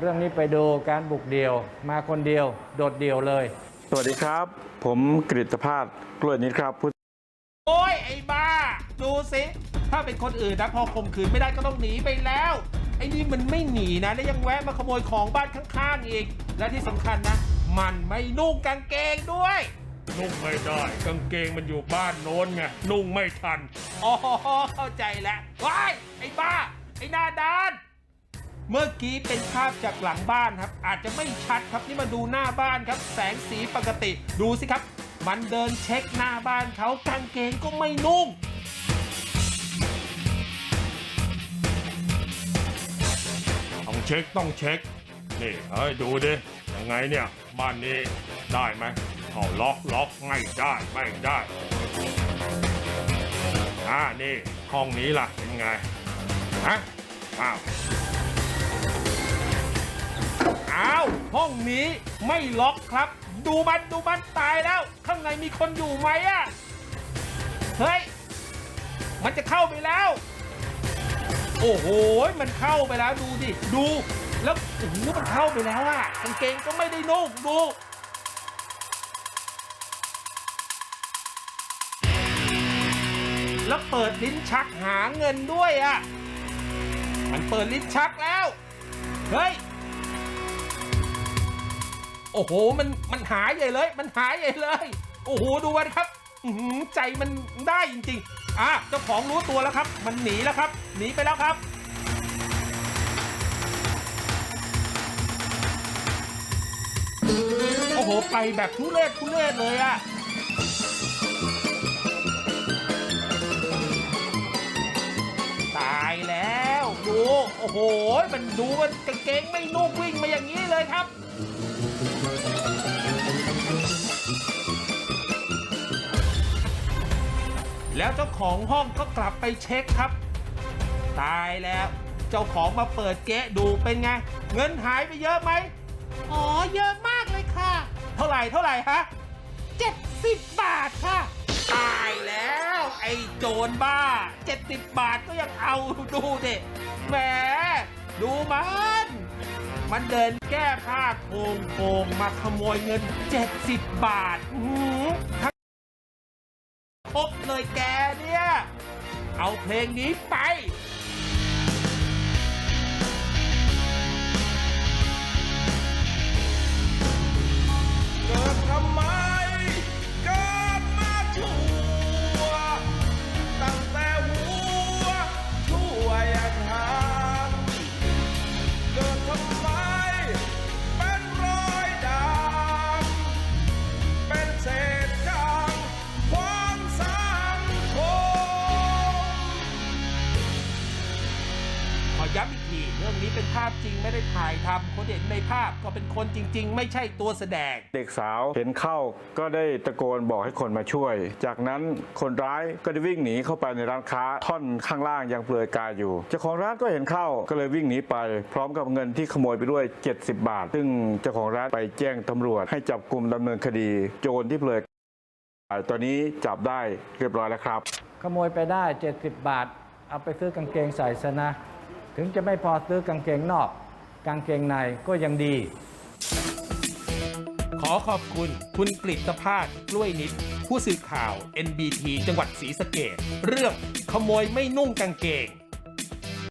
เรื่องนี้ไปดูการบุกเดี่ยว มาคนเดียว โดดเดี่ยวเลย สวัสดีครับ ผมกฤษภาสกล้วยนิดครับผู้โอ้ยไอ้บ้า ดูสิ ถ้าเป็นคนอื่นนะพอข่มขืนไม่ได้ก็ต้องหนีไปแล้ว ไอ้นี่มันไม่หนีนะ แล้วยังแวะมาขโมยของบ้านข้างๆอีก และที่สำคัญนะ มันไม่นุ่งกางเกงด้วย นุ่งไม่ได้กางเกงมันอยู่บ้านโน้นไงนุ่งไม่ทันอ๋อเข้าใจแล้วว้ายไอ้บ้า ไอ้หน้าด้าน เมื่อกี้เป็นภาพจากหลังบ้านครับ อาจจะไม่ชัดครับนี่มาดูหน้าบ้านครับ แสงสีปกติ ดูสิครับ มันเดินเช็คหน้าบ้านเขากางเกงก็ไม่นุ่งต้องเช็คต้องเช็ค นี่เฮ้ยดูดิยังไงเนี่ย บ้านนี้ได้ไหมเอาล็อกล็อกไม่ได้ไม่ได้อ่านี่ห้องนี้ล่ะเป็นไงฮะอ้าวอ้าว ห้องนี้ไม่ล็อกครับ ดูมันดูมันตายแล้ว ข้างในมีคนอยู่ไหมอะเฮ้ย มันจะเข้าไปแล้ว โอ้โห มันเข้าไปแล้วดูดิ ดู แล้วโอ้โหมันเข้าไปแล้วอะกางเกงก็ไม่ได้นุ่งดูแล้วเปิดลิ้นชักหาเงินด้วยอะมันเปิดลิ้นชักแล้ว เฮ้ย โอ้โห มัน มันหายใหญ่เลย มันหายใหญ่เลย โอ้โห ดูมันครับหือใจมันได้จริงๆ อะ เจ้าของรู้ตัวแล้วครับ มันหนีแล้วครับ หนีไปแล้วครับ โอ้โห ไปแบบทุเรศทุเรศเลยอะตายแล้ว ดู โอ้โห มันดูมันกางเกงไม่นุ่งวิ่งมาอย่างนี้เลยครับ แล้วเจ้าของห้องก็กลับไปเช็คครับ ตายแล้ว เจ้าของมาเปิดเก๊ะดูเป็นไง เงินหายไปเยอะไหมอ๋อเยอะมากเลยค่ะ เท่าไหร่เท่าไหร่ฮะ70 บาทค่ะ ตายแล้ว ไอ้โจรบ้า 70 บาทก็ยังเอาดูดิแหมดูมัน มันเดินแก้ผ้าโกงโกงๆมาขโมยเงิน 70 บาทอื้อหือทั้ง ครบเลยแกเนี่ย เอาเพลงนี้ไป เรื่องนี้เป็นภาพจริงไม่ได้ถ่ายทำคนเห็นในภาพก็เป็นคนจริง ๆ ไม่ใช่ตัวแสดง เด็กสาวเห็นเข้าก็ได้ตะโกนบอกให้คนมาช่วย จากนั้นคนร้ายก็ได้วิ่งหนีเข้าไปในร้านค้าท่อนข้างล่างยังเปลือยกายอยู่เจ้าของร้านก็เห็นเข้าก็เลยวิ่งหนีไป พร้อมกับเงินที่ขโมยไปด้วย 70 บาท ซึ่งเจ้าของร้านไปแจ้งตำรวจ ให้จับกลุ่มดำเนินคดี โจรที่เปลือยกายตอนนี้จับได้เรียบร้อยแล้วครับ ขโมยไปได้ 70 บาท เอาไปซื้อกางเกงใส่ซะนะ ถึงจะไม่พอซื้อกางเกงนอก กางเกงในก็ยังดี ขอขอบคุณคุณกฤษภาสกล้วยนิด ผู้สื่อข่าว NBT จังหวัดศรีสะเกดเรื่องขโมยไม่นุ่งกางเกง